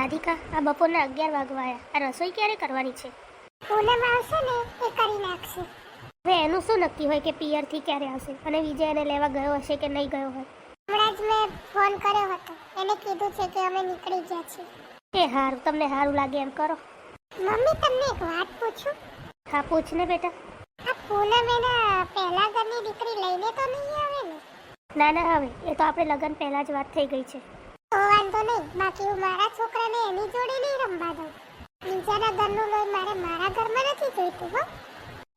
રાધિકા આ બપોરના અગિયાર વાગવા આવ્યા આ રસોઈ ક્યારે કરવાની છે? પૂનમ આવશે ને એ કરી નાખશે. હવે એનું શું નક્કી હોય કે પિયરથી ક્યારે આવશે? અને વિજય એને લેવા ગયો હશે કે નહીં ગયો હોય? હમણાં જ મેં ફોન કર્યો હતો. એને કીધું છે કે અમે નીકળી ગયા છીએ. એ હારું તમને સારું લાગે એમ કરો. મમ્મી તમને એક વાત પૂછું? હા પૂછ ને બેટા. આ પૂનમ એના પહેલા ઘરની દીકરી લઈને તો નહીં આવે ને? ના ના હવે એ તો આપણે લગ્ન પહેલાં જ વાત થઈ ગઈ છે. વાંધો નહીં. બાકી હું મારા છોકરાને એની જોડે નહીં રમવા દઉં. બીજાના ઘરનું લોહી મારે મારા ઘરમાં નથી જોઈતું હો.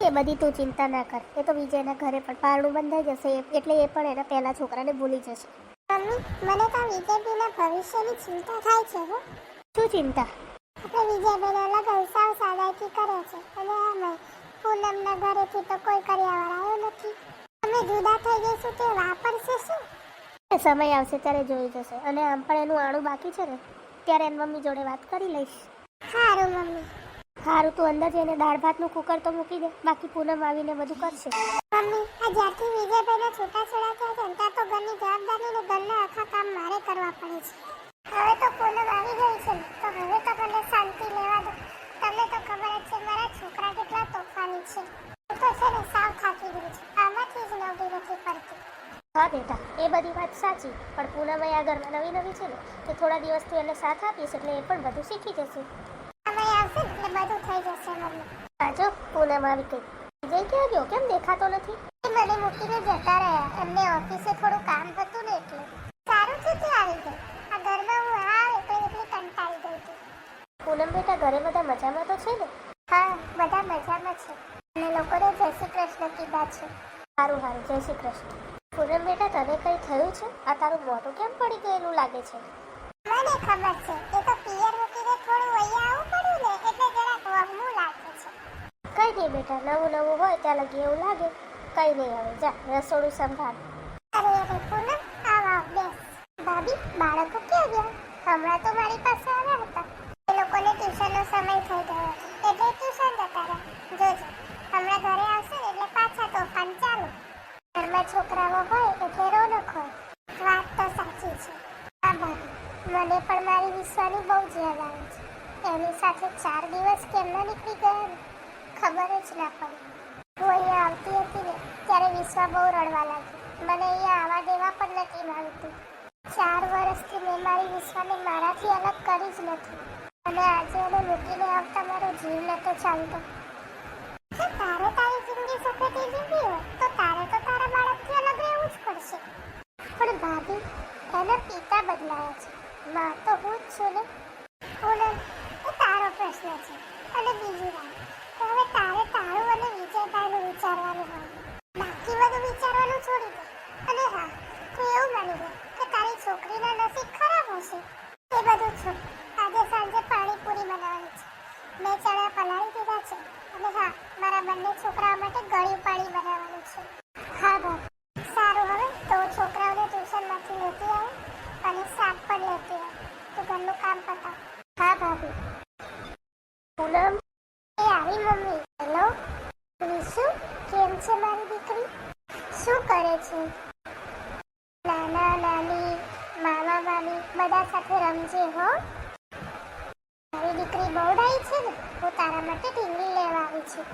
એ બધી તું ચિંતા ના કર. એ તો વિજયના ઘરે પણ પારણું બંધાઈ જશે. એટલે એ પણ એના પહેલા છોકરાને ભૂલી જશે. મમ્મી મને તો વિજયભાઈના ભવિષ્યની ચિંતા થાય છે હો. શું ચિંતા? આપણે વિજયભાઈને અલગ સાવ સાદાઈથી કરે છે. અને આમે પૂનમના ઘરેથી તો કોઈ કર્યાવાર આવ્યો નથી. અમે જુદા થઈ જઈશું તે વાપરશે શું? સમય આવશે ત્યારે જોઈ જશે. અને આમ પણ એનું આણું બાકી છે ને ત્યારે એની મમ્મી જોડે વાત કરી લઈશ. સારું મમ્મી. સારું તું અંદર જઈને દાળ ભાતનું કુકર તો મૂકી દે. બાકી પૂનમ આવીને બધું કરશે. મમ્મી આ જ્યારથી વિજયભાઈના છૂટાછેડા થયા છે ત્યાં તો ઘરની જવાબદારી ને ઘરના આખા કામ મારે કરવા પડે છે હવે તો પૂનમ આવી ગઈ છે ને તો હવે તો મને શાંતિ લેવા દો તમને તો ખબર જ છે મારા છોકરા કેટલા તોફાની છે હું તો છે ને સાવ થાકી ગઈ છે આમાંથી જ નવરી નથી પડતી હા બેટા એ બધી વાત સાચી પણ પૂનમય આ ઘરમાં નવી નવી છે ને તો થોડા દિવસ તું એને સાથ આપીશ એટલે એ પણ બધું શીખી જશે. આવશે એટલે બધું થઈ જશે મમ્મી આજો પૂનમ આવી ગઈ. વિજય ક્યાં ગયો? કેમ દેખાતો નથી? મને મૂકીને જતા રહ્યા. એમને ઓફિસે થોડું કામ હતું ને એટલે. સારું છે તે આવી ગઈ. આ ઘરમાં હું આ તો એટલી કંટાળી ગઈ હતી પૂનમ બેટા ઘરે બધા મજામાં તો છે ને? હા બધા મજામાં છે. અને લોકોને જય શ્રી કૃષ્ણ કીધા છે. સારું સારું. જય શ્રી કૃષ્ણ. પૂનમ બેટા તને કંઈ થયું છે? આ તારું મોઢું કેમ પડી ગયેલું લાગે છે? મને ખબર છે. એ તો પિયર મૂકીને થોડું અહીંયા આવું પડ્યું ને એટલે જરાક વહમું લાગે છે. કઈ નહીં બેટા નવું નવું હોય ત્યાં લગી એવું લાગે. કઈ નહીં હવે જા રસોડું સંભાળ. અરે અરે પૂનમ આવ આવ બેસ. ભાભી બાળકો ક્યાં ગયા? હમણાં તો મારી પાસે આવ્યા હતા. એ લોકોને ટ્યુશનનો સમય થઈ ગયો એટલે ટ્યુશન જતા રહ્યા જોજો હમણાં ઘરે આવશે ને એટલે પાછા તોફાન ચાલુ છોકરાઓ હોય એટલે રોનક હોય વાત તો સાચી છે. આ ભાભી મને પણ મારી વિશ્વાની બહુ જ યાદ આવે છે. એની સાથે ચાર દિવસ કેમના નીકળી ગયા ને? ખબર જ ના પડી. હું અહીંયા આવતી હતી ને, ત્યારે વિશ્વા બહુ રડવા લાગી મને અહીંયા આવવા દેવા પણ નથી માંગતી ચાર વર્ષથી મેં મારી વિશ્વાને મારાથી અલગ કરી જ નથી. અને આજે એને મૂકીને આવતા મારો જીવ નતો ચાલતો. પિતા બદલાયા છે. માં તો હું જ છું ને. પૂનમ એ તારો પ્રશ્ન છે. અને બીજી વાત તો હવે તારે તારું અને વિજયભાઈનું વિચારવાનું હોય. બાકી બધું વિચારવાનું છોડી દે. અને હા, તું એવું માની લે કે તારી છોકરીના નસીબ ખરાબ હશે. એ બધું છોડ. આજે સાંજે પાણીપુરી બનાવવાની છે. મેં ચણા પલાળી દીધા છે. અને હા, મારા બંને છોકરાઓ માટે ગળ્યું પાણી બનાવવાનું છે. હા ભાઈ સારું હવે તો છોકરાઓને ટ્યુશનમાંથી લેતી આવું અને શાક પણ લેતી આવું તું ઘરનું કામ પતાવ હા ભાભી પૂનમ એ આવી મમ્મી હેલો વિશુ કેમ છે મારી દીકરી શું કરે છે નાના નાની મામા મામી બધા સાથે રમજે હો મારી દીકરી બહુ ડાઈ છે ને હું તારા માટે ટીંગી લેવા આવી છું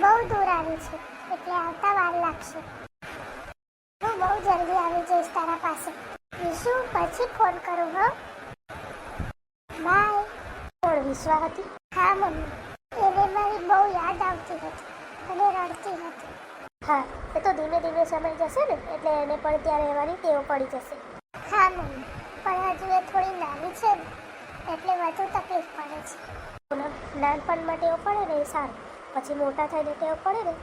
બહુ દૂર આવી છું એટલે આવતા વાર લાગશે હું બહુ જલ્દી આવી જઈશ તારા પાસે વિશુ પછી ફોન કરું, હો. બાય કોણ વિશ્વા હતી. હા, મમ્મી. એને મારી બહુ યાદ આવતી હતી અને રડતી હતી. હા, એ તો ધીમે ધીમે સમય જશે ને, એટલે એને પણ ત્યાં રહેવાની ટેવ પડી જશે. હા, મમ્મી. પણ હજુ એ થોડી નાની છે ને, એટલે વધુ તકલીફ પડે છે. નાનપણમાં ટેવ પડે ને એ સારું. પછી મોટા થઈને ટેવ પડે ને,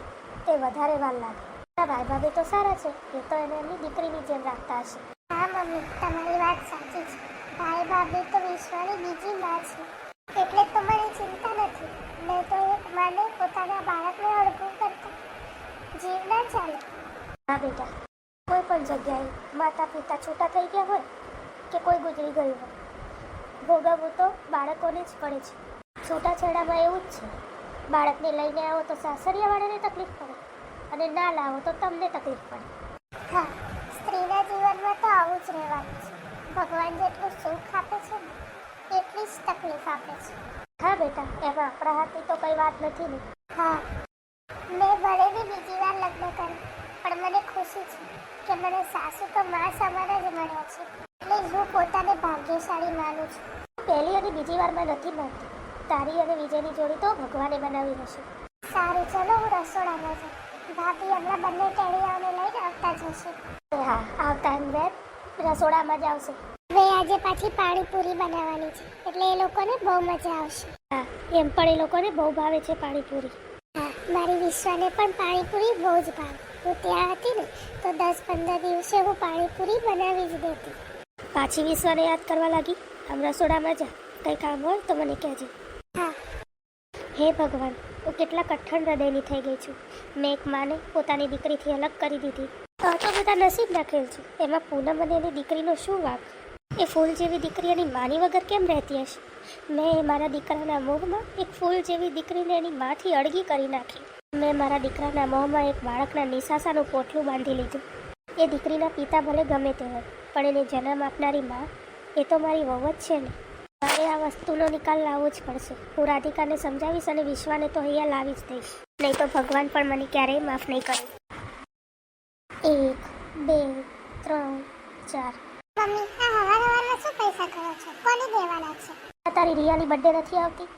તે વધારે વાર લાગે. ભાઈ ભાભી તો સારા છે, એ તો એને એમની દીકરીની જેમ રાખતા હશે. હા, મમ્મી, તમારી વાત સાચી છે. ભાઈ ભાભી તો વિશ્વની બીજી માં છે. એટલે તો મને ચિંતા નથી. નહીં તો એક માને પોતાના બાળકને અડકું કરતા. જીવ ના ચાલે. હા બેટા, કોઈ પણ જગ્યાએ માતા પિતા છૂટા થઈ ગયા હોય કે કોઈ ગુજરી ગયું હોય, ભોગવવું તો બાળકોને જ પડે છે. છૂટાછેડામાં એવું જ છે. બાળકને લઈને આવો તો સાસરિયાવાળાને તકલીફ પડે અને ના લાવો તો તમને તકલીફ પડે. હા તો આવું જ રહેવાનું છે. ભગવાન જેટલું સુખ આપે છે ને, એટલી જ તકલીફ આપે છે. હા બેટા, એમાં આપણા હાથની તો કઈ વાત નથી ને. હા, મેં ભલે બી બીજી વાર લગ્ન કર્યું, પણ મને ખુશી છે કે મને સાસુ તો મા સમાન જ મળ્યા છે. એટલે હું પોતાને ભાગ્યશાળી માનું છું. પહેલી અને બીજી વારમાં નથી માનતી તારી અને વિજયની જોડી તો ભગવાને બનાવી હશે. સારું, ચલો હું રસોડામાં જાઉં. ભાભી હમણાં બંને ટેણીયાઓને લઈને આવતા જશે હા, આવતા એમ રસોડામાં જ આવશે. હવે આજે પાછી પાણીપુરી બનાવવાની છે. એટલે એ લોકોને બહુ મજા આવશે. હા, એમ પણ એ લોકોને બહુ ભાવે છે પાણીપુરી હા, મારી વિશ્વાને પણ પાણીપુરી બહુ જ ભાવે. હું ત્યાં હતી ને, તો દસ પંદર દિવસે હું પાણીપુરી બનાવી જ દેતી. પાછી વિશ્વાને યાદ કરવા લાગી. આમ રસોડામાં જા. કંઈ કામ હોય તો મને કહેજે. હે ભગવાન, હું કેટલા કઠણ હૃદયની થઈ ગઈ છું. મેં એક માને પોતાની દીકરીથી અલગ કરી દીધી. તો તો બધા નસીબ નાખેલ છે. એમાં પૂનમ અને એની દીકરીનો શું વાંક? એ ફૂલ જેવી દીકરી એની માની વગર કેમ રહેતી હશે? મેં મારા દીકરાના મોહમાં એક ફૂલ જેવી દીકરીને એની માથી અળગી કરી નાખી. મેં મારા દીકરાના મોહમાં એક બાળકના નિશાસાનું પોટલું બાંધી લીધું. એ દીકરીના પિતા ભલે ગમે તે હોય, પણ એને જન્મ આપનારી મા, એ તો મારી વહુ છે ને. મારે આ વસ્તુનો નિકાલ લાવવો જ પડશે. હું રાધિકાને સમજાવીશ અને વિશ્વાને તો અહીંયા લાવી જ દઈશ. નહીં તો ભગવાન પણ મને ક્યારેય માફ નહીં કરે. એક બે ત્રણ ચાર. મમ્મી આ હવાર હવારમાં શું પૈસા કરો છો? કોને દેવાના છે? આ તારી રિયાની બર્થડે નથી આવતી?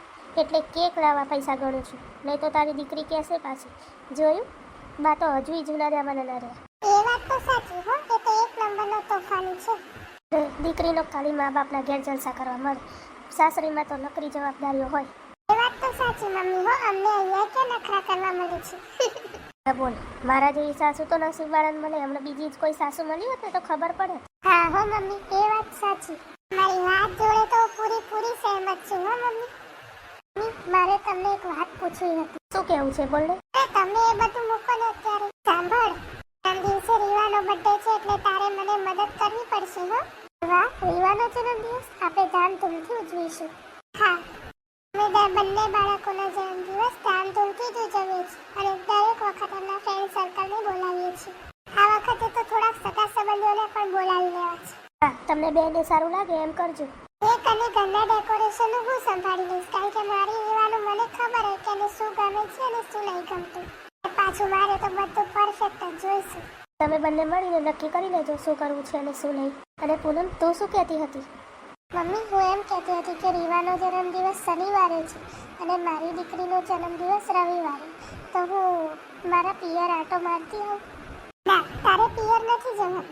એટલે કેક લાવવા પૈસા ગણું છું. નહીં તો તારી દીકરી કહેશે પાછી? જોયું? બા તો હજુ જૂના જમાના ના રહ્યા. એ વાત તો સાચી હો એ તો એક નંબરનો તોફાની છે. દીકરીનો ખાલી મા બાપના ઘેર જલસા કરવા મળે. સાસરીમાં તો નકરી જવાબદારીઓ હોય. એ વાત તો સાચી મમ્મી હો અમને અહીંયા કે નખરા કરવા મળે છે? બોલ મારા જેવી સાસુ તો નસીબ વાળાને મળે હમણાં બીજી જ કોઈ સાસુ મળી હોત ને તો ખબર પડે. હા હો મમ્મી એ વાત સાચી. મારી વાત જોડે તો પૂરી પૂરી સહેમત છું હો મમ્મી. મમ્મી, મારે તમને એક વાત પૂછવી હતી. શું કેવું છે બોલ ને? તમે એ બધું મૂકો ને અત્યારે. સાંભળ આ દિવસે રીવાનો બર્થડે છે એટલે તારે મને મદદ કરવી પડશે હો. વાહ રીવાનો જન્મદિવસ આપણે ધામધૂમથી ઉજવીશું. હા, અમે બંને બાળકોના જન્મદિવસ ધામધૂમથી જ ઉજવીએ છીએ અને દરેક વખત એમના ફ્રેન્ડ સર્કલને બોલાવીએ છીએ. આ વખતે તો થોડાક સગા સંબંધીઓને પણ બોલાવી લેવા છે. હા, તમને બેને સારું લાગે એમ કરજો. એક અને ઘરના ડેકોરેશનનું હું સંભાળી લઈશ કારણ કે મારી યુવાનું મને ખબર હોય કે એને શું ગમે છે અને શું નહીં ગમતું. પાછું મારે તો બધું પરફેક્ટ જ જોઈશું. તમે બંને મળીને નક્કી કરી લેજો શું કરવું છે અને શું નહીં. અને પૂનમ તું શું કહેતી હતી? મમ્મી હું એમ કહેતી હતી કે રીવાનો જન્મદિવસ શનિવારે છે અને મારી દીકરીનો જન્મદિવસ રવિવારે. તો હું મારા પિયર આટો મારતી હોઉં? ના તારે પિયર નથી જવાનું.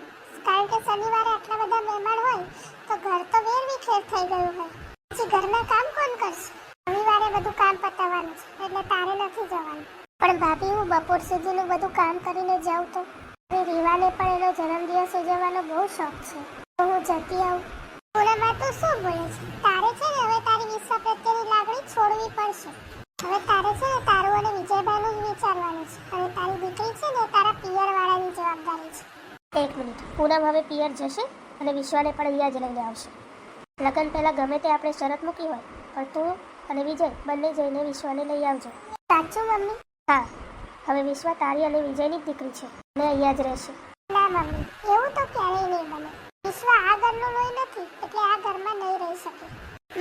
કારણ કે શનિવારે આટલા બધા મહેમાન હોય તો ઘર તો વેર વિખેર થઈ ગયું હોય. પછી ઘરના કામ કોણ કરશે? રવિવારે બધું કામ પતાવવાનું છે એટલે તારે નથી જવાનું. પણ ભાભી હું બપોર સુધીનું બધું કામ કરીને જાઉં તો? રીવાને પણ એનો જન્મદિવસ ઉજવવાનો બહુ શોખ છે. તો હું જતી આવું. પૂનમમાં તું શું બોલે છે? તારે છે ને હવે તારી વિશ્વ પ્રત્યેની લાગણી છોડવી પડશે. હવે તારે છે ને તારું અને વિજયભાઈનું જ વિચારવાનું છે. અને તારી દીકરી છે ને તારા પિયર વાળાની જવાબદારી છે. એક મિનિટ. પૂનમ હવે પિયર જશે અને વિશ્વાને પણ અહીંયા જ લઈને આવશે. લગ્ન પહેલાં ગમે તે આપણે શરત મૂકી હોય પણ તું અને વિજય બંને જઈને વિશ્વાને લઈ આવજો. સાચું મમ્મી? હા. હવે વિશ્વા તારી અને વિજયની જ દીકરી છે. અને અહીંયા જ રહેશે. ના મમ્મી. એવું તો ક્યારેય નહીં બને. વિશ્વા આ ઘરનું લોહી નથી એટલે આ ઘરમાં નહીં રહી શકે.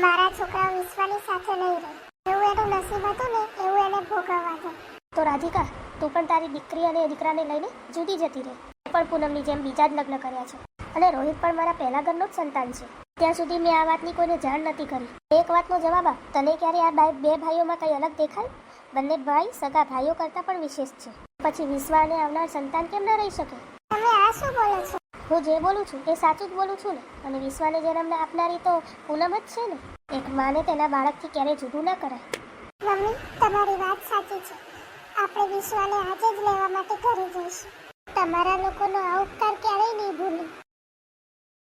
મારા છોકરા વિશ્વાની સાથે નહીં રહે. એવું એનું નસીબ હતું ને એવું એને ભોગવવા દે. તો રાધિકા તું પણ તારી દીકરી અને દીકરાને લઈને જુદી જતી રહે. પણ પૂનમની જેમ બીજા જ લગ્ન કર્યા છે. અને રોહિત પણ મારા પહેલા ઘરનો જ સંતાન છે. ત્યાં સુધી મેં આ વાતની કોઈને જાણ નથી કરી. એક વાતનો જવાબ આપ. તને ક્યારે આ બે ભાઈઓમાં કંઈ અલગ દેખાય? બંને ભાઈ સગા ભાઈઓ કરતાં પણ વિશેષ છે. પછી વિશ્વાને આવનાર સંતાન કેમ ન રહી શકે? તમે આ શું બોલો છો? હું જે બોલું છું એ સાચું જ બોલું છું ને? અને વિશ્વાને જન્મ આપનારી તો પૂનમ જ છે ને? એક માને તેના બાળકથી ક્યારેય જુદું ના કરાય. મમ્મી તમારી વાત સાચી છે. આપણે વિશ્વાને આજે જ લેવા માટે ઘરે જઈશું. તમારા લોકોનો આ ઉપકાર ક્યારેય નહીં ભૂલું